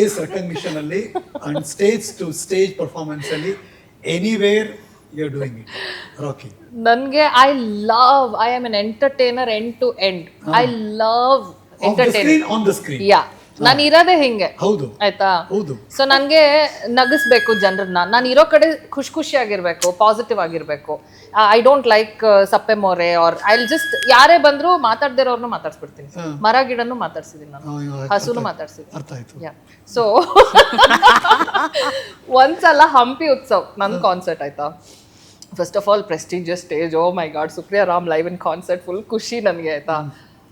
Face recognition ಅಲ್ಲಿ and stage to stage performance ಅಲ್ಲಿ anywhere you are doing it Rocky ನನಗೆ I love I am an entertainer end to end I love entertain on the screen yeah ನಾನು ಇರೋದೇ ಹಿಂಗೆ. ಹೌದು. ಆಯ್ತಾ? ಹೌದು. So ನನಗೆ ನಗಿಸ್ಬೇಕು ಜನರನ್ನ. ನಾನು ಇರೋ ಕಡೆ ಖುಷಿ ಖುಷಿಯಾಗಿರ್ಬೇಕು ಪಾಸಿಟಿವ್ ಆಗಿರ್ಬೇಕು. ಐ ಡೋಂಟ್ ಲೈಕ್ ಸಪ್ಪೆ ಮೋರೆ ಆರ್ ಐ ಜಸ್ಟ್ ಯಾರೇ ಬಂದ್ರು ಮಾತಾಡ್ದಿರೋರ್ನು ಮಾತಾಡ್ಸ್ಬಿಡ್ತೀನಿ. ಮರ ಗಿಡನು ಮಾತಾಡ್ಸಿದೀನಿ ನಾನು. ಹಸುನು ಮಾತಾಡ್ಸಿದ್ದೀನಿ ಅರ್ಥ ಆಯ್ತು. ಯಾ ಸೊ ಒಂದ್ಸಲ ಹಂಪಿ ಉತ್ಸವ್ ನನ್ನ ಕಾನ್ಸರ್ಟ್ ಆಯ್ತಾ? First of all prestigious stage oh my god Supriya Ram live in concert full ಖುಷಿ ನನಗೆ ಆಯ್ತಾ?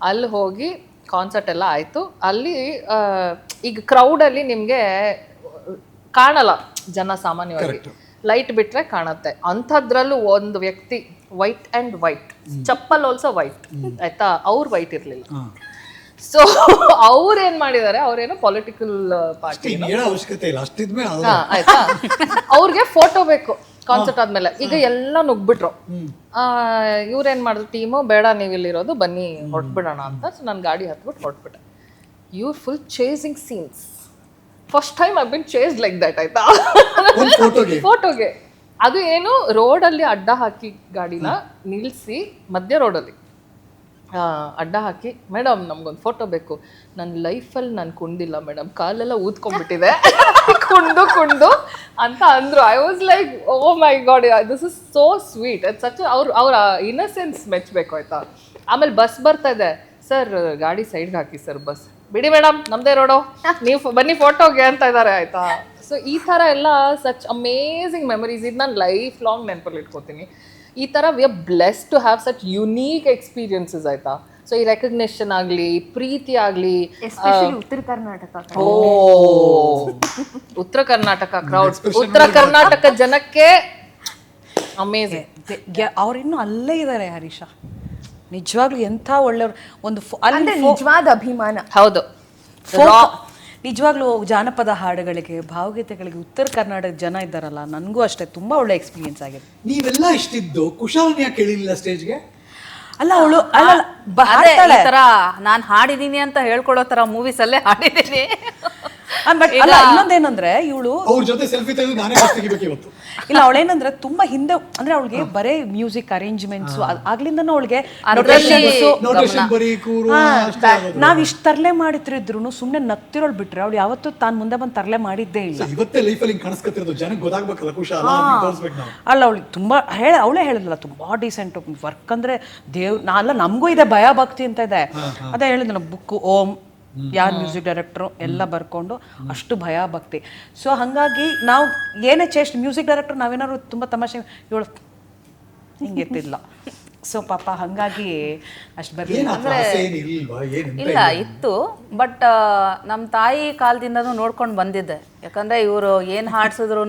ಅಲ್ಲಿ ಹೋಗಿ ಕಾನ್ಸರ್ಟ್ ಎಲ್ಲ ಆಯಿತು. ಅಲ್ಲಿ ಈಗ ಕ್ರೌಡಲ್ಲಿ ನಿಮಗೆ ಕಾಣಲ್ಲ ಜನ ಸಾಮಾನ್ಯವಾಗಿ. ಲೈಟ್ ಬಿಟ್ಟರೆ ಕಾಣುತ್ತೆ. ಅಂಥದ್ರಲ್ಲೂ ಒಂದು ವ್ಯಕ್ತಿ white and white chappal also white ಆಯ್ತಾ? ಅವ್ರು ವೈಟ್ ಇರಲಿಲ್ಲ. ಸೊ ಅವ್ರೇನ್ ಮಾಡಿದ್ದಾರೆ ಅವ್ರೇನು ಪೊಲಿಟಿಕಲ್ ಪಾರ್ಟಿ ಅವಶ್ಯಕತೆ ಇಲ್ಲ. ಅಷ್ಟಿದ್ಮೇಲೆ ಆಯ್ತಾ? ಅವ್ರಿಗೆ ಫೋಟೋ ಬೇಕು. ಕಾನ್ಸರ್ಟ್ ಆದ್ಮೇಲೆ. ಈಗ ಎಲ್ಲ ನುಗ್ಬಿಟ್ರು. ಇವ್ರೇನ್ ಮಾಡಿದ್ರು ಟೀಮು ಬೇಡ ನೀವು ಇಲ್ಲಿರೋದು ಬನ್ನಿ ಹೊರಟ್ಬಿಡೋಣ ಅಂತ. ಸೊ ನಾನು ಗಾಡಿ ಹತ್ಬಿಟ್ಟು ಹೊರಟ್ಬಿಟ್ಟೆ. ಇವ್ರು full chasing scenes first time I been chase like that ಆಯ್ತಾ? ಫೋಟೋಗೆ ಅದು ಏನು ರೋಡಲ್ಲಿ ಅಡ್ಡ ಹಾಕಿ ಗಾಡಿನ ನಿಲ್ಲಿಸಿ ಮಧ್ಯ ರೋಡಲ್ಲಿ ಅಡ್ಡ ಹಾಕಿ ಮೇಡಮ್ ನಮ್ಗೊಂದು ಫೋಟೋ ಬೇಕು. ನನ್ನ ಲೈಫಲ್ಲಿ ನಾನು ಕುಂದಿಲ್ಲ ಮೇಡಮ್ ಕಾಲೆಲ್ಲ ಊದ್ಕೊಂಡ್ಬಿಟ್ಟಿದೆ. ಕುಂಡು ಕುಂಡು ಅಂತ ಅಂದರು. I was like oh my God this is so sweet ಅದು ಸಚ್ ಅವ್ರು, ಅವ್ರ ಇನ್ನಸೆನ್ಸ್ ಮೆಚ್ಚಬೇಕು, ಆಯಿತಾ? ಆಮೇಲೆ ಬಸ್ ಬರ್ತಾ ಇದೆ. ಸರ್ ಗಾಡಿ ಸೈಡ್ಗೆ ಹಾಕಿ ಸರ್ ಬಸ್ ಬಿಡಿ ಮೇಡಮ್ ನಮ್ದೇ ರೋಡು ನೀವು ಬನ್ನಿ ಫೋಟೋಗೆ ಅಂತ ಇದ್ದಾರೆ ಆಯ್ತಾ? ಸೊ ಈ ಥರ ಎಲ್ಲ ಸಚ್ ಅಮೇಝಿಂಗ್ ಮೆಮರೀಸ್ ಇದು ನಾನು ಲೈಫ್ ಲಾಂಗ್ ನೆನಪಲ್ಲಿ ಇಟ್ಕೋತೀನಿ. ಈ ಥರ we are bless to have such unique experiences ಆಯ್ತಾ? ಸೊ ಈ ರೆಕಗ್ನಿಷನ್ ಆಗಲಿ ಪ್ರೀತಿ ಆಗಲಿ ಉತ್ತರ ಕರ್ನಾಟಕ ಓ ಉತ್ತರ ಕರ್ನಾಟಕ ಕ್ರೌಡ್ ಉತ್ತರ ಕರ್ನಾಟಕ ಜನಕ್ಕೆ ಅಮೇಝಿಂಗ್ ಅವ್ರಿನ್ನೂ ಅಲ್ಲೇ ಇದ್ದಾರೆ ಹರೀಶಾ. ನಿಜವಾಗ್ಲೂ ಎಂಥ ಒಳ್ಳೆಯವ್ರು. ಒಂದು ನಿಜವಾದ ಅಭಿಮಾನ. ಹೌದು. ನಿಜವಾಗ್ಲೂ ಜಾನಪದ ಹಾಡುಗಳಿಗೆ ಭಾವಗೀತೆಗಳಿಗೆ ಉತ್ತರ ಕರ್ನಾಟಕದ ಜನ ಇದ್ದಾರಲ್ಲ ನನಗೂ ಅಷ್ಟೇ ತುಂಬಾ ಒಳ್ಳೆ ಎಕ್ಸ್ಪೀರಿಯನ್ಸ್ ಆಗಿದೆ. ನೀವೆಲ್ಲ ಇಷ್ಟಿದ್ದು ಕುಶಾಲನ್ ಯಾಕೆ ಕೇಳಿಲ್ಲ ಸ್ಟೇಜ್ಗೆ ಅಲ್ಲ ಅವಳು ಅಲ್ಲ ಈ ತರ ನಾನು ಹಾಡಿದೀನಿ ಅಂತ ಹೇಳ್ಕೊಳ್ಳೋ ಥರ ಮೂವೀಸ್ ಅಲ್ಲೇ ಅಲ್ಲ ಇನ್ನೊಂದೇನಂದ್ರೆ ಇವಳು ಅವ್ರ ಜೊತೆ ಸೆಲ್ಫಿ ತೆಗೆದು ನಾನೇ ಫಸ್ಟ್ ತೆಗಿಬೇಕು ಇವತ್ತು. ಇಲ್ಲ ಅವಳೇನಂದ್ರೆ ತುಂಬಾ ಹಿಂದೆ ಅಂದ್ರೆ ಅವಳಿಗೆ ಬರೇ ಮ್ಯೂಸಿಕ್ ಅರೇಂಜ್ಮೆಂಟ್ಸ್ ಆಗ್ಲಿಂದನೂ ಅವಳಿಗೆ. ನಾವ್ ಇಷ್ಟ ತರ್ಲೆ ಮಾಡಿದ್ರು ಸುಮ್ನೆ ನತ್ತಿರೋಳ್ ಬಿಟ್ರೆ ಅವಳು ಯಾವತ್ತೂ ತಾನ್ ಮುಂದೆ ಬಂದ್ ತರ್ಲೆ ಮಾಡಿದ್ದೇ ಇಲ್ಲ. ಇವತ್ತೇ ಲೈಫಲ್ಲಿ ಕಾಣಿಸ್ಕೊತಿರೋದು ಜನಕ್ಕೆ ಗೊತ್ತಾಗ್ಬೇಕಲ್ಲ ಅಲ್ಲ ಅವಳಿಗೆ ತುಂಬಾ ಹೇಳ ಅವಳೇ ಹೇಳಿದ್ಲ ತುಂಬಾ ಡೀಸೆಂಟ್ ವರ್ಕ್ ಅಂದ್ರೆ ದೇವ್ ನಾಲ್ಲ ನಮಗೂ ಇದೆ ಭಯ ಭಕ್ತಿ ಅಂತ ಇದೆ. ಅದೇ ಹೇಳಿದ್ನಲ್ಲ ಬುಕ್ ಓಂ ಯಾರ್ ಮ್ಯೂಸಿಕ್ ಡೈರೆಕ್ಟ್ರು ಎಲ್ಲ ಬರ್ಕೊಂಡು ಅಷ್ಟು ಭಯ ಭಕ್ತಿ. ಸೊ ಹಂಗಾಗಿ ನಾವು ಏನೇ ಚೇಷ್ಟ್ ಮ್ಯೂಸಿಕ್ ಡೈರೆಕ್ಟರ್ ನಾವೇನಾದ್ರು ತುಂಬಾ ತಮಾಷೆ ಇವಳು ಹಿಂಗಿರ್ತಿಲ್ಲ ಸೊ ಪಾಪ ಹಂಗಾಗಿ ಅಷ್ಟು ಬರ್ತೀನಿ ಇಲ್ಲ ಇತ್ತು. ಬಟ್ ನಮ್ಮ ತಾಯಿ ಕಾಲದಿಂದನೂ ನೋಡ್ಕೊಂಡು ಬಂದಿದ್ದೆ. ಯಾಕಂದ್ರೆ ಇವರು ಏನ್ ಹಾಡ್ಸಿದ್ರು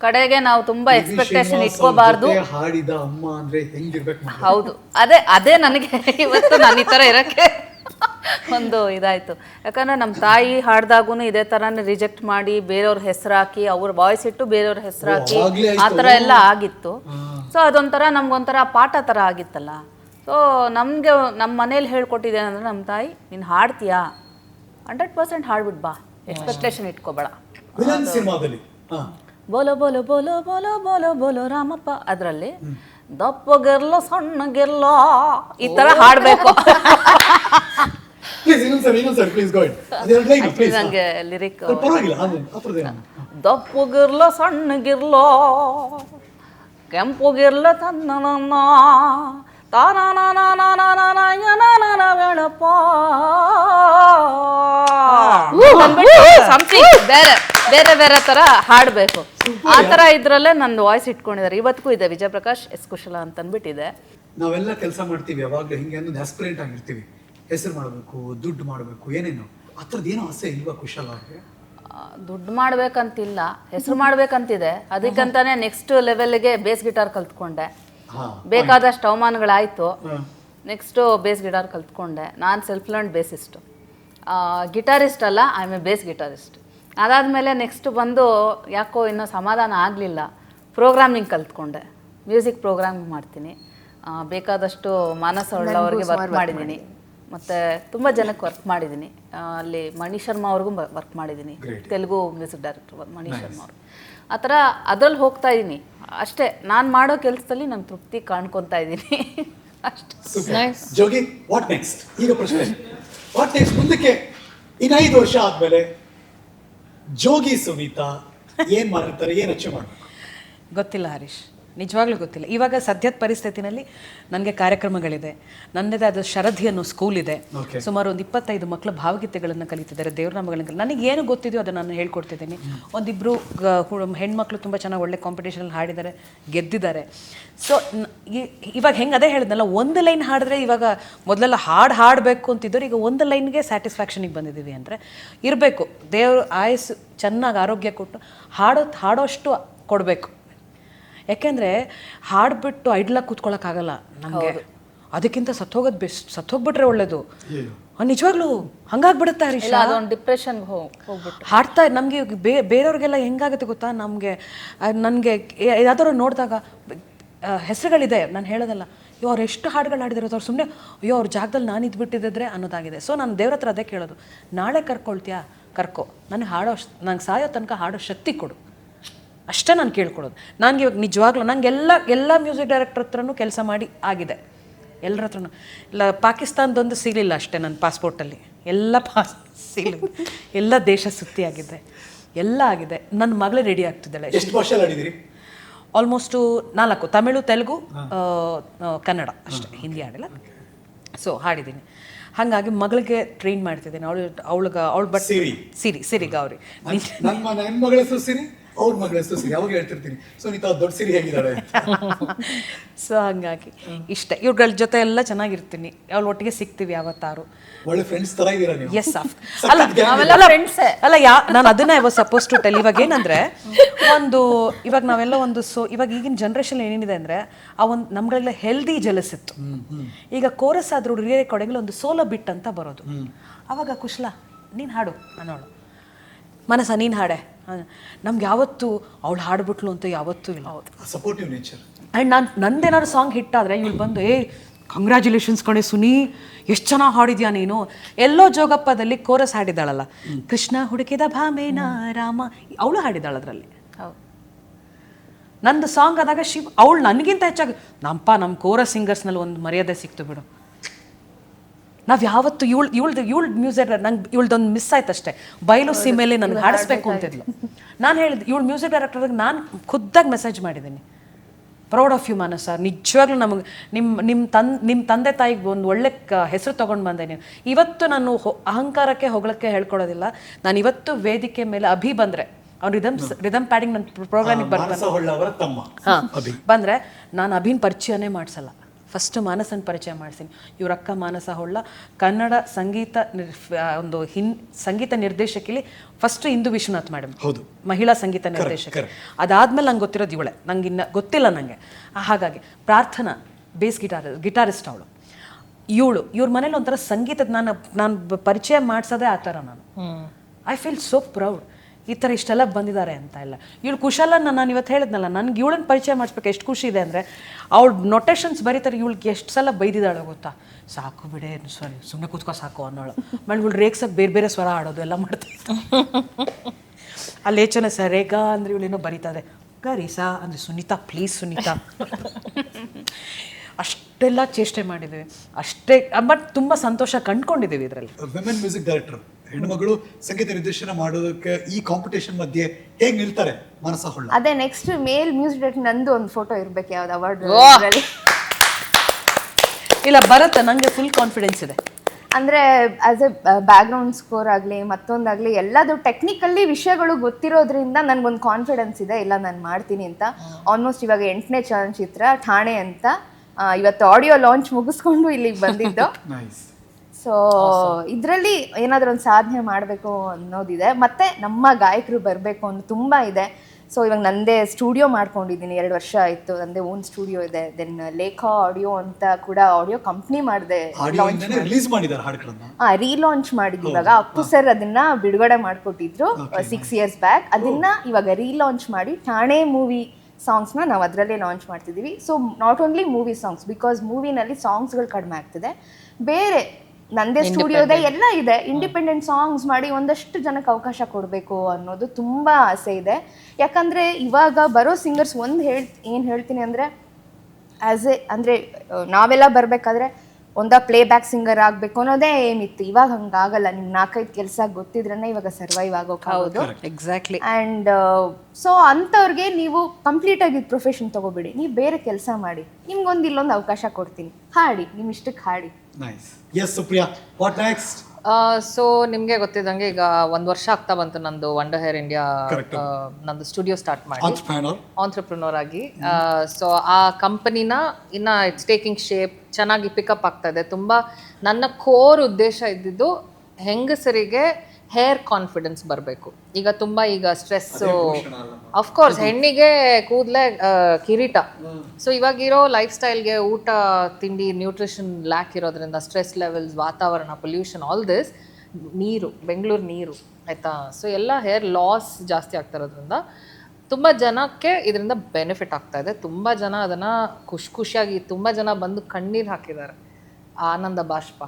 ಕಡೆಗೆ ನಾವು ತುಂಬಾ ಎಕ್ಸ್ಪೆಕ್ಟೇಷನ್ ಇಟ್ಕೋಬಾರ್ದು. ಹಾಡಿದ ಅಮ್ಮ ಅಂದ್ರೆ ಹೆಂಗಿರ್ಬೇಕು ನೋಡಿ. ಹೌದು. ಅದೇ ಅದೇ ನನಗೆ ಇವತ್ತು ನಾನು ಈ ಥರ ಇರೋಕ್ಕೆ. ಒಂದು ಇದಾಯ್ತು. ಯಾಕಂದ್ರೆ ನಮ್ಮ ತಾಯಿ ಹಾಡ್ದಾಗೂ ಇದೇ ಥರನೇ ರಿಜೆಕ್ಟ್ ಮಾಡಿ ಬೇರೆಯವ್ರ ಹೆಸರು ಹಾಕಿ ಅವ್ರ ವಾಯ್ಸ್ ಇಟ್ಟು ಬೇರೆಯವ್ರ ಹೆಸರು ಹಾಕಿ ಆ ಥರ ಎಲ್ಲ ಆಗಿತ್ತು. ಸೊ ಅದೊಂಥರ ನಮ್ಗೊಂಥರ ಪಾಠ ಥರ ಆಗಿತ್ತಲ್ಲ. ಸೊ ನಮಗೆ ನಮ್ಮ ಮನೇಲಿ ಹೇಳ್ಕೊಟ್ಟಿದೆ ಅಂದರೆ ನಮ್ಮ ತಾಯಿ ನೀನು ಹಾಡ್ತೀಯಾ? ಹಂಡ್ರೆಡ್ ಪರ್ಸೆಂಟ್ ಹಾಡ್ಬಿಟ್ ಬಾ. ಎಕ್ಸ್ಪೆಕ್ಟೇಷನ್ ಇಟ್ಕೋಬೇಡ. ಬೋಲೋ ಬೋಲೋ ಬೋಲೋ ಬೋಲೋ ಬೋಲೋ ಬೋಲೋ ರಾಮಪ್ಪ. ಅದರಲ್ಲಿ ದಪ್ಪಗಿರ್ಲ ಸಣ್ಣಗಿರ್ಲ ಈ ತರ ಹಾಡ್ಬೇಕು. ನಂಗೆ ಲಿರಿಕ್ ದಪ್ಪಗಿರ್ಲ ಸಣ್ಣಗಿರ್ಲ ಕೆಂಪುಗಿರ್ಲ ತನ್ನ ಸಮಥಿಂಗ್ ಬೇರೆ ಬೇರೆ ಬೇರೆ ತರ ಹಾಡ್ಬೇಕು. ಆ ತರ ಇದ್ರಲ್ಲೇ ನನ್ನ ವಾಯ್ಸ್ ಇಟ್ಕೊಂಡಿದ್ದಾರೆ. ಇವತ್ತಿಗೂ ಇದೆ. ವಿಜಯ ಪ್ರಕಾಶ್ ಎಸ್ ಕುಶಲ ಅಂತ ಅಂದ್ಬಿಟ್ಟಿದೆ ನಾವೆಲ್ಲ ಕೆಲಸ ಮಾಡ್ತೀವಿ. ಯಾವಾಗ ಹಿಂಗೆ ಅನ್ನೋದು ಆಸ್ಪಿರೆಂಟ್ ಆಗಿರ್ತೀವಿ. ಹೆಸರು ಮಾಡಬೇಕು ದುಡ್ಡು ಮಾಡಬೇಕು ಏನೇನು. ಆ ಥರದ್ದು ಏನೋ ಆಸೆ ಇಲ್ವಾ ಕುಶಲ ಅವ್ರಿಗೆ? ದುಡ್ಡು ಮಾಡ್ಬೇಕಂತಿಲ್ಲ. ಹೆಸರು ಮಾಡ್ಬೇಕಂತಿದೆ. ಅದಕ್ಕಂತಾನೆ ನೆಕ್ಸ್ಟ್ ಲೆವೆಲ್ಗೆ ಬೇಸ್ ಗಿಟಾರ್ ಕಲ್ತ್ಕೊಂಡೆ. ಬೇಕಾದಷ್ಟು ಅವಮಾನಗಳಾಯಿತು. ನೆಕ್ಸ್ಟು ಬೇಸ್ ಗಿಟಾರ್ ಕಲ್ತ್ಕೊಂಡೆ. ನಾನು ಸೆಲ್ಫ್ ಲರ್ನ್ ಬೇಸಿಸ್ಟು ಗಿಟಾರಿಸ್ಟ್ ಅಲ್ಲ I am a bass guitarist ಅದಾದಮೇಲೆ ನೆಕ್ಸ್ಟ್ ಬಂದು ಯಾಕೋ ಇನ್ನೂ ಸಮಾಧಾನ ಆಗಲಿಲ್ಲ. ಪ್ರೋಗ್ರಾಮಿಂಗ್ ಕಲ್ತ್ಕೊಂಡೆ. ಮ್ಯೂಸಿಕ್ ಪ್ರೋಗ್ರಾಮ್ ಮಾಡ್ತೀನಿ. ಆ, ಬೇಕಾದಷ್ಟು ಮಾನಸ ಅವರಿಗೆ ವರ್ಕ್ ಮಾಡಿದ್ದೀನಿ ಮತ್ತು ತುಂಬ ಜನಕ್ಕೆ ವರ್ಕ್ ಮಾಡಿದ್ದೀನಿ ಅಲ್ಲಿ ಮಣಿ ಶರ್ಮಾ ಅವ್ರಿಗೂ ವರ್ಕ್ ಮಾಡಿದ್ದೀನಿ ತೆಲುಗು ಮ್ಯೂಸಿಕ್ ಡೈರೆಕ್ಟರ್ ಮಣಿ ಶರ್ಮಾ ಅವರು. ಆ ಥರ ಅದರಲ್ಲಿ ಹೋಗ್ತಾ ಇದ್ದೀನಿ ಅಷ್ಟೇ ನಾನು ಮಾಡೋ ಕೆಲಸದಲ್ಲಿ ನಾನು ತೃಪ್ತಿ ಕಾಣ್ಕೊತಾ ಇದ್ದೀನಿ ಅಷ್ಟೇ. ಜೋಗಿ ವಾಟ್ ನೆಕ್ಸ್ಟ್ ಈಗ ಪ್ರಶ್ನೆ. ವಾಟ್ ನೆಕ್ಸ್ಟ್ ಮುಂದಕ್ಕೆ ವರ್ಷ ಆದ್ಮೇಲೆ ಜೋಗಿ ಸುನೀತಾ ಏನ್ ಮಾಡಿರ್ತಾರೆ ಏನ್ ಅಚೀವ್ ಮಾಡ್ತಾರೆ ಗೊತ್ತಿಲ್ಲ ಹರೀಶ್. ನಿಜವಾಗ್ಲೂ ಗೊತ್ತಿಲ್ಲ. ಇವಾಗ ಸದ್ಯದ ಪರಿಸ್ಥಿತಿನಲ್ಲಿ ನನಗೆ ಕಾರ್ಯಕ್ರಮಗಳಿದೆ. ನನ್ನದೇ ಅದು ಶರಧಿ ಅನ್ನೋ ಸ್ಕೂಲ್ ಇದೆ. ಸುಮಾರು ಒಂದು ಇಪ್ಪತ್ತೈದು ಮಕ್ಕಳು ಭಾವಗೀತೆಗಳನ್ನು ಕಲಿತಿದ್ದಾರೆ ದೇವ್ರ ನಾಮಗಳನ್ನ ನನಗೆ ಏನು ಗೊತ್ತಿದೆಯೋ ಅದನ್ನು ನಾನು ಹೇಳ್ಕೊಡ್ತಿದ್ದೀನಿ. ಒಂದಿಬ್ಬರು ಹೆಣ್ಮಕ್ಳು ತುಂಬ ಚೆನ್ನಾಗಿ ಒಳ್ಳೆ ಕಾಂಪಿಟೇಷನಲ್ಲಿ ಹಾಡಿದ್ದಾರೆ ಗೆದ್ದಿದ್ದಾರೆ. ಸೊ ಇವಾಗ ಹೆಂಗೆ ಅದೇ ಹೇಳಿದ್ನಲ್ಲ ಒಂದು ಲೈನ್ ಹಾಡಿದ್ರೆ ಇವಾಗ ಮೊದಲೆಲ್ಲ ಹಾಡು ಹಾಡಬೇಕು ಅಂತಿದ್ದವ್ರು ಈಗ ಒಂದು ಲೈನ್ಗೆ ಸ್ಯಾಟಿಸ್ಫ್ಯಾಕ್ಷನಿಗೆ ಬಂದಿದ್ದೀವಿ ಅಂದರೆ ಇರಬೇಕು. ದೇವರು ಆಯಸ್ಸು ಚೆನ್ನಾಗಿ ಆರೋಗ್ಯ ಕೊಟ್ಟು ಹಾಡೋ ಹಾಡೋಷ್ಟು ಕೊಡಬೇಕು. ಯಾಕೆಂದರೆ ಹಾಡ್ಬಿಟ್ಟು ಐಡ್ಲಾಗಿ ಕೂತ್ಕೊಳ್ಳೋಕ್ಕಾಗಲ್ಲ ನಮಗೆ. ಅದಕ್ಕಿಂತ ಸತ್ತೋಗೋದು ಬೆಸ್ಟ್ ಸತ್ತೋಗ್ಬಿಟ್ರೆ ಒಳ್ಳೇದು. ನಿಜವಾಗ್ಲೂ ಹಂಗಾಗ್ಬಿಡುತ್ತೆ ಹರೀಶ್? ಅದೊಂದು ಡಿಪ್ರೆಷನ್ ಹೋಗಿ ಹೋಗ್ಬಿಟ್ಟು. ಹಾಡ್ತಾ ನಮಗೆ ಬೇ ಬೇರೆಯವ್ರಿಗೆಲ್ಲ ಹೆಂಗಾಗುತ್ತೆ ಗೊತ್ತಾ? ನಮಗೆ ನನಗೆ ಯಾವ್ದಾದ್ರು ನೋಡಿದಾಗ ಹೆಸರುಗಳಿದೆ ನಾನು ಹೇಳೋದಲ್ಲ. ಅಯ್ಯೋ ಅವ್ರು ಎಷ್ಟು ಹಾಡುಗಳು ಹಾಡಿದಿರೋದು ಅವ್ರು ಸುಮ್ಮನೆ ಅಯ್ಯೋ ಅವ್ರ ಜಾಗದಲ್ಲಿ ನಾನು ಇದ್ಬಿಟ್ಟಿದ್ರೆ ಅನ್ನೋದಾಗಿದೆ. ಸೊ ನಾನು ದೇವ್ರ ಹತ್ರ ಅದೇ ಕೇಳೋದು. ನಾಳೆ ಕರ್ಕೊಳ್ತೀಯಾ? ಕರ್ಕೊ. ನನಗೆ ಹಾಡೋ ನಂಗೆ ಸಾಯೋ ತನಕ ಹಾಡೋ ಶಕ್ತಿ ಕೊಡು. ಅಷ್ಟೇ ನಾನು ಕೇಳ್ಕೊಳ್ಳೋದು. ನನಗೆ ಇವಾಗ ನಿಜವಾಗ್ಲೂ ನನಗೆ ಎಲ್ಲ ಎಲ್ಲ ಮ್ಯೂಸಿಕ್ ಡೈರೆಕ್ಟರ್ ಹತ್ರನೂ ಕೆಲಸ ಮಾಡಿ ಆಗಿದೆ. ಎಲ್ಲರ ಹತ್ರನೂ. ಇಲ್ಲ ಪಾಕಿಸ್ತಾನದೊಂದು ಸಿಗಲಿಲ್ಲ ಅಷ್ಟೇ ನನ್ನ ಪಾಸ್ಪೋರ್ಟಲ್ಲಿ ಎಲ್ಲ ಪಾಸ್ ಸಿಗಲಿಲ್ಲ ಎಲ್ಲ ದೇಶ ಸುತ್ತಿ ಆಗಿದೆ ಎಲ್ಲ ಆಗಿದೆ. ನನ್ನ ಮಗಳೇ ರೆಡಿ ಆಗ್ತಿದ್ದಾಳೆ. ಎಷ್ಟು ಭಾಷೆಯಲ್ಲಿ ಆಲ್ಮೋಸ್ಟು ನಾಲ್ಕು. ತಮಿಳು ತೆಲುಗು ಕನ್ನಡ ಅಷ್ಟೇ. ಹಿಂದಿ ಹಾಡಿಲ್ಲ ಸೊ ಹಾಡಿದ್ದೀನಿ. ಹಾಗಾಗಿ ಮಗಳಿಗೆ ಟ್ರೈನ್ ಮಾಡ್ತಿದ್ದೀನಿ. ಅವಳು ಅವಳಿಗೆ ಅವಳು ಬಟ್ ಸಿರಿ. ಸಿರಿ ಸಿರಿ? ಮಗಳ ಹೆಸರು ಸಿರಿ ಅವ್ರ ಮಗಳ ಹೆಸರು ಸಿರಿ ಅವಾಗ ಹೇಳ್ತಿರ್ತೀನಿ. ಸುನೀತಾ ದೊಡ್ಡ ಸಿರಿ ಹೇಗಿದ್ದಾಳೆ ಸೊ ಹಂಗಾಗಿ ಇಷ್ಟ. ಇವ್ರಗಳ ಜೊತೆ ಎಲ್ಲ ಚೆನ್ನಾಗಿರ್ತೀನಿ. ಅವಳು ಒಟ್ಟಿಗೆ ಸಿಗ್ತೀವಿ ಯಾವತ್ತಾರು. ಒಳ್ಳೆ ಫ್ರೆಂಡ್ಸ್ ತರ ಇದ್ದೀರಾ ನೀವು? ಎಸ್ ಅಲ್ಲ ನಾವೆಲ್ಲ ಫ್ರೆಂಡ್ಸೇ ಅಲ್ಲ ಯಾ ನಾನು ಅದನ್ನ ಐ ಸಪೋಸ್ ಟು ಟೆಲ್ ಇವಾಗ ಏನಂದ್ರೆ ಒಂದು ಇವಾಗ ನಾವೆಲ್ಲ ಒಂದು ಸೊ ಇವಾಗ ಈಗಿನ ಜನ್ರೇಷನ್ ಏನೇನಿದೆ ಅಂದ್ರೆ ಆ ಒಂದು ನಮ್ಗಳೆಲ್ಲ ಹೆಲ್ದಿ ಜಲಸಿತ್ತು ಇತ್ತು. ಈಗ ಕೋರಸ್ ಆದ್ರೂ ರಿಯೇ ಕೊಡೆಗಳು ಒಂದು ಸೋಲೋ ಬಿಟ್ ಅಂತ ಬರೋದು. ಅವಾಗ ಕುಶಲ ನೀನು ಹಾಡು ಅನ್ನೋಳು ಮನಸ ನೀನು ಹಾಡೆ. ನಮ್ಗೆ ಯಾವತ್ತೂ ಅವಳು ಹಾಡ್ಬಿಟ್ಲು ಅಂತ ಯಾವತ್ತೂ ಇಲ್ಲ. ಸಪೋರ್ಟಿವ್ ನೇಚರ್ ಆ್ಯಂಡ್ ನಾನು ನಂದೇನಾದ್ರು ಸಾಂಗ್ ಹಿಟ್ ಆದರೆ ಇವಳು ಬಂದು ಏ ಕಂಗ್ರ್ಯಾಚುಲೇಷನ್ಸ್ ಕಣೆ ಸುನಿ ಎಷ್ಟು ಚೆನ್ನಾಗಿ ಹಾಡಿದ್ಯಾ ನೀನು? ಎಲ್ಲೋ ಜೋಗಪ್ಪದಲ್ಲಿ ಕೋರಸ್ ಹಾಡಿದಾಳಲ್ಲ ಕೃಷ್ಣ ಹುಡುಕಿದ ಭಾಮೇನ ರಾಮ ಅವಳು ಹಾಡಿದಾಳ ಅದರಲ್ಲಿ. ಹೌದು. ನಂದು ಸಾಂಗ್ ಆದಾಗ ಶಿವ್ ಅವಳು ನನಗಿಂತ ಹೆಚ್ಚಾಗಿ ನಮ್ಮಪ್ಪ ನಮ್ಮ ಕೋರಸ್ ಸಿಂಗರ್ಸ್ನಲ್ಲಿ ಒಂದು ಮರ್ಯಾದೆ ಸಿಕ್ತು ಬಿಡು. ನಾವು ಯಾವತ್ತು ಇವಳು ಇವಳ್ದು ಇವಳು ಮ್ಯೂಸಿಕ್ ನಂಗೆ ಇವಳ್ದೊಂದು ಮಿಸ್ ಆಯ್ತು ಅಷ್ಟೇ ಬಯಲು ಸೀಮೆಯಲ್ಲಿ ನನಗೆ ಹಾಡಿಸ್ಬೇಕು ಅಂತಿದ್ಲು. ನಾನು ಹೇಳಿದೆ ಇವಳು ಮ್ಯೂಸಿಕ್ ಡೈರೆಕ್ಟರ್ಗೆ ನಾನು ಖುದ್ದಾಗಿ ಮೆಸೇಜ್ ಮಾಡಿದ್ದೀನಿ ಪ್ರೌಡ್ ಆಫ್ ಯು ಮಾನಸ. ನಿಜವಾಗ್ಲೂ ನಮಗೆ ನಿಮ್ಮ ನಿಮ್ಮ ತನ್ ನಿಮ್ಮ ತಂದೆ ತಾಯಿಗೆ ಒಂದು ಒಳ್ಳೆ ಕ ಹೆಸರು ತೊಗೊಂಡು ಬಂದೆ ನೀವು. ಇವತ್ತು ನಾನು ಅಹಂಕಾರಕ್ಕೆ ಹೊಗಳಕ್ಕೆ ಹೇಳ್ಕೊಡೋದಿಲ್ಲ. ನಾನು ಇವತ್ತು ವೇದಿಕೆ ಮೇಲೆ ಅಭಿ ಬಂದರೆ ಅವ್ನು ರಿದಮ್ ರಿದಮ್ ಪ್ಯಾಡಿಂಗ್ ನನ್ನ ಪ್ರೋಗ್ರಾಮಿಗೆ ಬರ್ತಾನೆ ಮಾನಸ ಹೊಳ್ಳ ಅವರ ತಮ್ಮ. ಹಾಂ. ಅಭಿ ಬಂದರೆ ನಾನು ಅಭಿನ್ ಪರಿಚಯನೇ ಮಾಡಿಸಲ್ಲ. ಫಸ್ಟ್ ಮಾನಸನ ಪರಿಚಯ ಮಾಡಿಸ್ತೀನಿ ಇವ್ರ ಅಕ್ಕ ಮಾನಸ ಹೊಳ್ಳ ಕನ್ನಡ ಸಂಗೀತ ನಿರ್ ಒಂದು ಹಿನ್ ಸಂಗೀತ ನಿರ್ದೇಶಕಿಲಿ ಫಸ್ಟ್ ಇಂದು ವಿಶ್ವನಾಥ್ ಮೇಡಮ್ ಹೌದು. ಮಹಿಳಾ ಸಂಗೀತ ನಿರ್ದೇಶಕ. ಅದಾದ್ಮೇಲೆ ನಂಗೆ ಗೊತ್ತಿರೋದು ಇವಳೆ. ನಂಗೆ ಇನ್ನ ಗೊತ್ತಿಲ್ಲ ನನಗೆ ಹಾಗಾಗಿ ಪ್ರಾರ್ಥನಾ ಬೇಸ್ ಗಿಟಾರ್ ಗಿಟಾರಿಸ್ಟ್ ಅವಳು. ಇವಳು ಇವ್ರ ಮನೇಲಿ ಒಂಥರ ಸಂಗೀತದ ನಾನು ನಾನು ಪರಿಚಯ ಮಾಡಿಸೋದೇ ಆ ಥರ ನಾನು. ಐ ಫೀಲ್ ಸೋ ಪ್ರೌಡ್ ಈ ಥರ ಇಷ್ಟೆಲ್ಲ ಬಂದಿದ್ದಾರೆ ಅಂತ ಇಲ್ಲ. ಇವಳು ಕುಶಲನ್ನ ನಾನು ಇವತ್ತು ಹೇಳಿದ್ನಲ್ಲ, ನನಗೆ ಇವಳನ್ನ ಪರಿಚಯ ಮಾಡಿಸ್ಬೇಕು ಎಷ್ಟು ಖುಷಿ ಇದೆ ಅಂದರೆ, ಅವಳು ನೊಟೇಷನ್ಸ್ ಬರೀತಾರೆ, ಇವಳಿಗೆ ಎಷ್ಟು ಸಲ ಬೈದಿದ್ದಾಳೆ ಗೊತ್ತಾ? ಸಾಕು ಬಿಡೆ, ಸಾರಿ ಸುಮ್ಮನೆ ಕೂತ್ಕೋ ಸಾಕು ಅನ್ನೋಳು. ಮಳೆ ಇವಳು ರೇಗ್ಸಕ್ಕೆ ಬೇರೆ ಬೇರೆ ಸ್ವರ ಆಡೋದು ಎಲ್ಲ ಮಾಡ್ತಾ ಇತ್ತು. ಅಲ್ಲಿ ಯೋಚನೆ, ಸರ್ ರೇಗಾ ಅಂದ್ರೆ ಇವಳೇನೋ ಬರೀತಾರೆ ಗರೀಸಾ ಅಂದರೆ, ಸುನೀತಾ ಪ್ಲೀಸ್ ಸುನೀತಾ. ಅಷ್ಟೆಲ್ಲ ಚೇಷ್ಟೆ ಮಾಡಿದ್ದೀವಿ ಅಷ್ಟೇ ಬಟ್ ತುಂಬ ಸಂತೋಷ ಕಂಡ್ಕೊಂಡಿದ್ದೀವಿ ಇದರಲ್ಲಿ. ಹೆಣ್ಮಗಳು ಸಂಗೀತ ನಿರ್ದೇಶನ ಮಾಡೋದಕ್ಕೆ ಈ ಕಾಂಪಿಟೇಷನ್ ಮಧ್ಯೆ ಹೇಗ್ ನಿಲ್ತಾರೆ? ಮನಸ್ಸ ಹೊಳ್ಳ. ಅದೇ ನೆಕ್ಸ್ಟ್ ಮೇಲ್ ಮ್ಯೂಸಿಕ್ ಡೈರೆಕ್ಟರ್ ನಂದು ಒಂದು ಫೋಟೋ ಇರ್ಬೇಕು ಯಾವ್ದು ಅವಾರ್ಡ್ ಇಲ್ಲ ಬರುತ್ತೆ ನನಗೆ ಫುಲ್ ಕಾನ್ಫಿಡೆನ್ಸ್ ಇದೆ. ಅಂದ್ರೆ ಆಸ್ ಎ ಬ್ಯಾಕ್ಗ್ರೌಂಡ್ ಸ್ಕೋರ್ ಆಗಲಿ ಮತ್ತೊಂದಾಗಲಿ ಎಲ್ಲದು ಟೆಕ್ನಿಕಲ್ಲಿ ವಿಷಯಗಳು ಗೊತ್ತಿರೋದ್ರಿಂದ ನನಗೊಂದು ಕಾನ್ಫಿಡೆನ್ಸ್ ಇದೆ ಇಲ್ಲ ನಾನು ಮಾಡ್ತೀನಿ ಅಂತ. ಆಲ್ಮೋಸ್ಟ್ ಇವಾಗ ಎಂಟನೇ ಚಲನಚಿತ್ರ ಠಾಣೆ ಅಂತ ಇವತ್ತು ಆಡಿಯೋ ಲಾಂಚ್ ಮುಗಿಸ್ಕೊಂಡು ಇಲ್ಲಿಗೆ ಬಂದಿದ್ದು. ನೈಸ್ ಸೊ ಇದರಲ್ಲಿ ಏನಾದರೂ ಒಂದು ಸಾಧನೆ ಮಾಡಬೇಕು ಅನ್ನೋದಿದೆ. ಮತ್ತೆ ನಮ್ಮ ಗಾಯಕರು ಬರಬೇಕು ಅನ್ನೋ ತುಂಬ ಇದೆ. ಸೊ ಇವಾಗ ನಂದೇ ಸ್ಟುಡಿಯೋ ಮಾಡ್ಕೊಂಡಿದ್ದೀನಿ. ಎರಡು ವರ್ಷ ಆಯಿತು. ನಂದೇ ಓನ್ ಸ್ಟುಡಿಯೋ ಇದೆ. ದೆನ್ ಲೇಖಾ ಆಡಿಯೋ ಅಂತ ಕೂಡ ಆಡಿಯೋ ಕಂಪ್ನಿ ಮಾಡಿದೆ ಹಾ ರೀಲಾಂಚ್ ಮಾಡಿದ್ವಿ ಇವಾಗ. ಅಪ್ಪು ಸರ್ ಅದನ್ನ ಬಿಡುಗಡೆ ಮಾಡಿಕೊಟ್ಟಿದ್ರು ಸಿಕ್ಸ್ ಇಯರ್ಸ್ ಬ್ಯಾಕ್ ಅದನ್ನ ಇವಾಗ ರೀಲಾಂಚ್ ಮಾಡಿ ಠಾಣೆ ಮೂವಿ ಸಾಂಗ್ಸ್ನ ನಾವು ಅದರಲ್ಲೇ ಲಾಂಚ್ ಮಾಡ್ತಿದ್ದೀವಿ so not only movie songs because ಮೂವಿನಲ್ಲಿ ಸಾಂಗ್ಸ್ಗಳು ಕಡಿಮೆ ಆಗ್ತಿದೆ. ಬೇರೆ ನಂದೇ ಸ್ಟುಡಿಯೋದೇ ಎಲ್ಲ ಇದೆ. ಇಂಡಿಪೆಂಡೆಂಟ್ ಸಾಂಗ್ಸ್ ಮಾಡಿ ಒಂದಷ್ಟು ಜನಕ್ಕೆ ಅವಕಾಶ ಕೊಡಬೇಕು ಅನ್ನೋದು ತುಂಬ ಆಸೆ ಇದೆ. ಯಾಕಂದರೆ ಇವಾಗ ಬರೋ ಸಿಂಗರ್ಸ್ ಒಂದು ಹೇಳ್ ಏನು ಹೇಳ್ತೀನಿ ಅಂದರೆ ಆ್ಯಸ್ ಎ ಅಂದರೆ ನಾವೆಲ್ಲ ಬರಬೇಕಾದ್ರೆ ಒಂದ ಪ್ಲೇ ಬ್ಯಾಕ್ ಸಿಂಗರ್ ಆಗಬೇಕು ಅನ್ನೋದೇ ಏಮಿತ್ತು ಇವಾಗ ಹಂಗಾಗಲ್ಲ. ನಿಮ್ ನಾಲ್ಕೈದು ಕೆಲಸ ಗೊತ್ತಿದ್ರನ್ನ ಇವಾಗ ಸರ್ವೈವ್ ಆಗೋಕ್ಕಾಗೋದು ಎಕ್ಸಾಕ್ಟ್ಲಿ ಆ್ಯಂಡ್ ಸೊ ಅಂಥವ್ರಿಗೆ ನೀವು ಕಂಪ್ಲೀಟ್ ಆಗಿ ಪ್ರೊಫೆಷನ್ ತಗೋಬೇಡಿ. ನೀವು ಬೇರೆ ಕೆಲಸ ಮಾಡಿ. ನಿಮ್ಗೊಂದು ಇಲ್ಲೊಂದು ಅವಕಾಶ ಕೊಡ್ತೀನಿ. ಹಾಡಿ ನಿಮ್ಮ ಇಷ್ಟಕ್ಕೆ ಹಾಡಿ. Nice yes Supriya what next so ನಿಮಗೆ ಗೊತ್ತಿದ್ದಂಗೆ ಈಗ ಒಂದು ವರ್ಷ ಆಗ್ತಾ ಬಂತು ನಂದು ವಂಡರ್ ಹೇರ್ ಇಂಡಿಯಾ ನಂದು ಸ್ಟುಡಿಯೋ ಸ್ಟಾರ್ಟ್ ಮಾಡಿ. ಆಂಟ್ರಪ್ರನರ್ ಆಂಟ್ರಪ್ರಿನೋರ್ ಆಗಿ. ಸೊ ಆ ಕಂಪನಿನ ಇನ್ನ ಇಟ್ಸ್ ಟೇಕಿಂಗ್ ಶೇಪ್ ಚೆನ್ನಾಗಿ ಪಿಕಪ್ ಆಗ್ತಾ ಇದೆ. ತುಂಬ ನನ್ನ ಕೋರ್ ಉದ್ದೇಶ ಇದ್ದಿದ್ದು ಹೆಂಗಸರಿಗೆ ಹೇರ್ ಕಾನ್ಫಿಡೆನ್ಸ್ ಬರಬೇಕು. ಈಗ ತುಂಬ ಈಗ ಸ್ಟ್ರೆಸ್ಸು ಅಫ್ಕೋರ್ಸ್ ಹೆಣ್ಣಿಗೆ ಕೂದಲೇ ಕಿರೀಟ. ಸೊ ಇವಾಗಿರೋ ಲೈಫ್ ಸ್ಟೈಲ್ಗೆ ಊಟ ತಿಂಡಿ ನ್ಯೂಟ್ರಿಷನ್ ಲ್ಯಾಕ್ ಇರೋದ್ರಿಂದ ಸ್ಟ್ರೆಸ್ ಲೆವೆಲ್ಸ್ ವಾತಾವರಣ ಪೊಲ್ಯೂಷನ್ ಆಲ್ ದಿಸ್ ನೀರು ಬೆಂಗಳೂರು ನೀರು ಆಯಿತಾ? ಸೊ ಎಲ್ಲ ಹೇರ್ ಲಾಸ್ ಜಾಸ್ತಿ ಆಗ್ತಾ ಇರೋದ್ರಿಂದ ತುಂಬ ಜನಕ್ಕೆ ಇದರಿಂದ ಬೆನಿಫಿಟ್ ಆಗ್ತಾ ಇದೆ. ತುಂಬ ಜನ ಅದನ್ನು ಖುಷಿ ಖುಷಿಯಾಗಿ ತುಂಬ ಜನ ಬಂದು ಕಣ್ಣೀರು ಹಾಕಿದ್ದಾರೆ. ಆನಂದ ಬಾಷ್ಪ.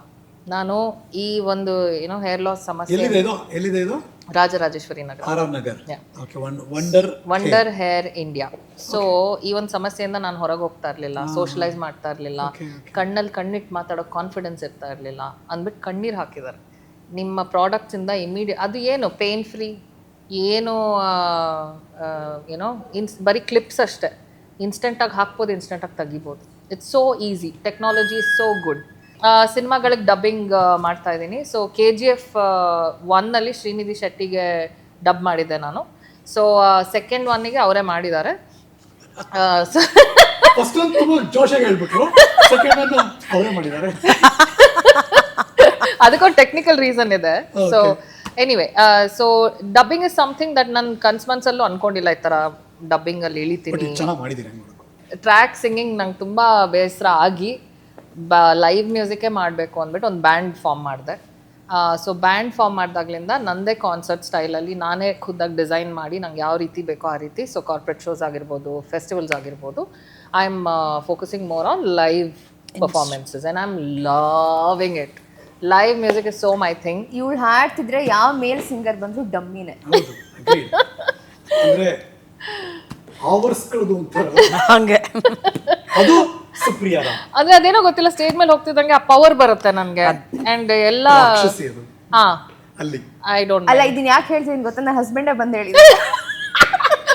ನಾನು ಈ ಒಂದು ಏನೋ ಹೇರ್ ಲಾಸ್ ಸಮಸ್ಯೆ ಎಲ್ಲಿದೆ ಇದು? ಎಲ್ಲಿದೆ ಇದು? Rajarajeshwari Nagar. Nagar okay wonder wonder hair India so ಈ ಒಂದು ಸಮಸ್ಯೆಯಿಂದ ನಾನು ಹೊರಗೆ ಹೋಗ್ತಾ ಇರಲಿಲ್ಲ ಸೋಷಲೈಸ್ ಮಾಡ್ತಾ ಇರಲಿಲ್ಲ. ಕಣ್ಣಲ್ಲಿ ಕಣ್ಣಿಟ್ಟು ಮಾತಾಡೋ ಕಾನ್ಫಿಡೆನ್ಸ್ ಇರ್ತಾ ಇರಲಿಲ್ಲ. ಅಂದ್ಬಿಟ್ಟು ಕಣ್ಣೀರು ಹಾಕಿದ್ದಾರೆ ನಿಮ್ಮ ಪ್ರಾಡಕ್ಟ್ಸ್ ಇಂದ ಇಮಿಡಿಯೇಟ್ ಅದು ಏನು? ಪೇನ್ ಫ್ರೀ ಏನು ಏನೋ ಇನ್ಸ್ ಬರೀ ಕ್ಲಿಪ್ಸ್ ಅಷ್ಟೇ. ಇನ್ಸ್ಟೆಂಟಾಗಿ ಹಾಕ್ಬೋದು ಇನ್ಸ್ಟೆಂಟಾಗಿ ತೆಗಿಬೋದು. It's so easy technology is so good ಸಿನಿಮಾಗಳಿಗೆ ಡಬ್ಬಿಂಗ್ ಮಾಡ್ತಾ ಇದ್ದೀನಿ. ಸೊ ಕೆ ಜಿ ಎಫ್ ಒನ್ನಲ್ಲಿ ಶ್ರೀನಿಧಿ ಶೆಟ್ಟಿಗೆ ಡಬ್ ಮಾಡಿದ್ದೆ ನಾನು. ಸೊ ಸೆಕೆಂಡ್ ಒನ್ನಿಗೆ ಅವರೇ ಮಾಡಿದ್ದಾರೆ. ಅದಕ್ಕೊಂದು ಟೆಕ್ನಿಕಲ್ ರೀಸನ್ ಇದೆ. So anyway so dubbing is something that ನನ್ನ ಕನ್ಸ್ಮನ್ಸಲ್ಲೂ ಅನ್ಕೊಂಡಿಲ್ಲ ಈ ಥರ ಡಬ್ಬಿಂಗಲ್ಲಿ ಇಳಿತೀನಿ. ಟ್ರ್ಯಾಕ್ ಸಿಂಗಿಂಗ್ ನಂಗೆ ತುಂಬ ಬೇಸರ ಆಗಿ ಬ ಲೈವ್ ಮ್ಯೂಸಿಕ್ಕೇ ಮಾಡಬೇಕು ಅಂದ್ಬಿಟ್ಟು ಒಂದು ಬ್ಯಾಂಡ್ ಫಾರ್ಮ್ ಮಾಡಿದೆ. ಸೊ ಬ್ಯಾಂಡ್ ಫಾರ್ಮ್ ಮಾಡಿದಾಗ್ಲಿಂದ ನನ್ನದೇ ಕಾನ್ಸರ್ಟ್ ಸ್ಟೈಲಲ್ಲಿ ನಾನೇ ಖುದ್ದಾಗಿ ಡಿಸೈನ್ ಮಾಡಿ ನಂಗೆ ಯಾವ ರೀತಿ ಬೇಕೋ ಆ ರೀತಿ ಸೊ ಕಾರ್ಪೊರೇಟ್ ಶೋಸ್ ಆಗಿರ್ಬೋದು ಫೆಸ್ಟಿವಲ್ಸ್ ಆಗಿರ್ಬೋದು I am focusing more on live performances and I am loving it live music is so my thing ಇವಳು ಹಾಡ್ತಿದ್ರೆ ಯಾವ ಮೇಲ್ ಸಿಂಗರ್ ಬಂದರೂ ಡಮ್ಮಿನೇ. ಹೌದು ಅಂತ ಹಂಗೆ. ಅದು ಸುಪ್ರಿಯಾ ಅಂದ್ರೆ ಅದೇನೋ ಗೊತ್ತಿಲ್ಲ ಸ್ಟೇಜ್ ಮೇಲೆ ಹೋಗ್ತಿದ್ದಂಗೆ ಆ ಪವರ್ ಬರುತ್ತೆ ನನಗೆ. ಅಂಡ್ ಎಲ್ಲ ರಾಕ್ಷಸಿ ಅದು. ಹಾ. ಅಲ್ಲಿ. ಐ ಡೋಂಟ್ ಅಲ್ಲ ಇದನ್ನ ಯಾಕೆ ಹೇಳ್ತೀನಿ ಗೊತ್ತಾ? ನನ್ನ ಹಸ್ಬೆಂಡೇ ಬಂದು ಹೇಳಿದ್ರು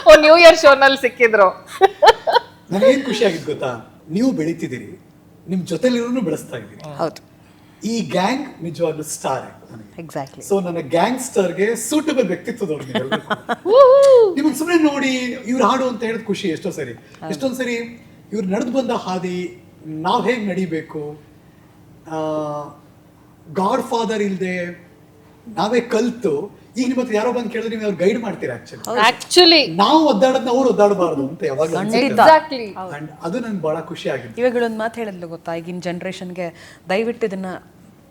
ಓ ನ್ಯೂ ಇಯರ್ ಶೋನಲ್ಲಿ ಸಿಕ್ಕಿದ್ರು. ನನಗೇನು ಖುಷಿ ಆಗಿದ್ದು ಗೊತ್ತಾ? ನೀವು ಬೆಳೀತಿದ್ದೀರಿ ನಿಮ್ ಜೊತೆಲಿರೋನು ಬೆಳೆಸ್ತಾ ಇದ್ದೀರಿ. ಹೌದು. ಈ ಗ್ಯಾಂಗ್ ನಿಜವಾಗ್ಲೂ ಸ್ಟಾರ್ ಎಕ್ಸಾಕ್ಟ್ಲಿ ಸೊ ನನ್ನ ಗ್ಯಾಂಗ್ಸ್ಟರ್ಗೆ ಸೂಟಬಲ್ ವ್ಯಕ್ತಿತ್ವದವ್ರು ನಿಮಗೆ ಸುಮ್ಮನೆ ನೋಡಿ ಇವ್ರು ಹಾಡು ಅಂತ ಹೇಳಿದ ಖುಷಿ ಎಷ್ಟೋ ಸರಿ. ಎಷ್ಟೊಂದು ಸರಿ ಇವ್ರು ನಡೆದು ಬಂದ ಹಾದಿ ನಾವ್ ಹೇಗ್ ನಡಿಬೇಕು? ಗಾಡ್ ಫಾದರ್ ಇಲ್ದೆ ನಾವೇ ಕಲ್ತು ಈಗ ನಿಮ್ಮ ಹತ್ರ ಯಾರೋ ಬಂದು ಕೇಳಿದ್ರೆ ನೀವು ಅವ್ರು ಗೈಡ್ ಮಾಡ್ತೀರಾ ಆಕ್ಚುಲಿ ಆಕ್ಚುಲಿ ನಾವು ಒದ್ದಾಡೋದನ್ನ ಅವ್ರು ಒದ್ದಾಡಬಾರ್ದು ಅಂತ ಯಾವಾಗ ಎಕ್ಸಾಕ್ಟ್ಲಿ ಅದು ನನ್ಗೆ ಬಹಳ ಖುಷಿ ಆಗಿದೆ. ಇವಾಗ ಒಂದು ಮಾತು ಹೇಳಿದ್ಲು ಗೊತ್ತಾ? ಈಗಿನ ಜನ್ರೇಷನ್ಗೆ ದಯವಿಟ್ಟು ಇದನ್ನ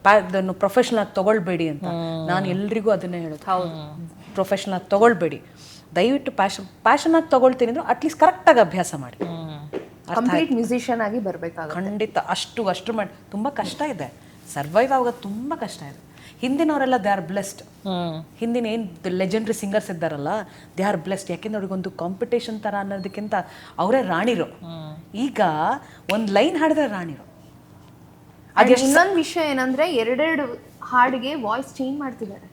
ಅದನ್ನು ಇದನ್ನು ಪ್ರೊಫೆಷನಲ್ ಆಗಿ ತಗೊಳ್ಬೇಡಿ ಅಂತ. ನಾನು ಎಲ್ರಿಗೂ ಅದನ್ನೇ ಹೇಳೋದು. ಹೌದು. ಪ್ರೊಫೆಷನಲ್ ಆಗಿ ತಗೊಳ್ಬೇಡಿ. ದಯವಿಟ್ಟು ಪ್ಯಾಷನ್ ಪ್ಯಾಷನ್ ಆಗಿ ತಗೊಳ್ತೀನಿ ಅಂದ್ರೆ ಅಟ್ಲೀಸ್ಟ್ ಕರೆಕ್ಟಾಗಿ ಅಭ್ಯಾಸ ಮಾಡಿ. ಕಂಪ್ಲೀಟ್ ಮ್ಯೂಸಿಷಿಯನ್ ಆಗಿ ಬರಬೇಕಾಗ ಖಂಡಿತ. ಅಷ್ಟು ಅಷ್ಟು ಮಾಡಿ. ತುಂಬ ಕಷ್ಟ ಇದೆ. ಸರ್ವೈವ್ ಆಗೋದು ತುಂಬ ಕಷ್ಟ ಇದೆ. ಹಿಂದಿನವರೆಲ್ಲ ದೇ ಆರ್ ಬ್ಲೆಸ್ಡ್ ಹಿಂದಿನ ಏನ್ ಲೆಜೆಂಡ್ರಿ ಸಿಂಗರ್ಸ್ ಇದ್ದಾರಲ್ಲ ದೇ ಆರ್ ಬ್ಲೆಸ್ಡ್ ಯಾಕೆಂದ್ರೆ ಅವ್ರಿಗೊಂದು ಕಾಂಪಿಟೇಷನ್ ಥರ ಅನ್ನೋದಕ್ಕಿಂತ ಅವರೇ ರಾಣಿರು. ಈಗ ಒಂದು ಲೈನ್ ಹಾಡಿದ್ರೆ ರಾಣಿರು. ಅದೇ ಇನ್ನೊಂದು ವಿಷಯ ಏನಂದ್ರೆ ಎರಡೆರಡು ಹಾಡಿಗೆ ವಾಯ್ಸ್ ಚೇಂಜ್ ಮಾಡ್ತಿದ್ದಾರೆ.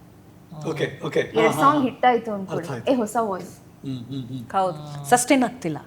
ಓಕೆ ಓಕೆ ಎರಡ್ ಸಾಂಗ್ ಹಿಟ್ ಆಯ್ತು ಅನ್ಕೊಳ್ಳಿ ಏ ಹೊಸ ವಾಯ್ಸ್ ಹ್ಮ್ ಹ್ಮ್ ಹ್ಮ್. ಹೌದು ಸಸ್ಟೈನ್ ಆಗ್ತಿಲ್ಲ.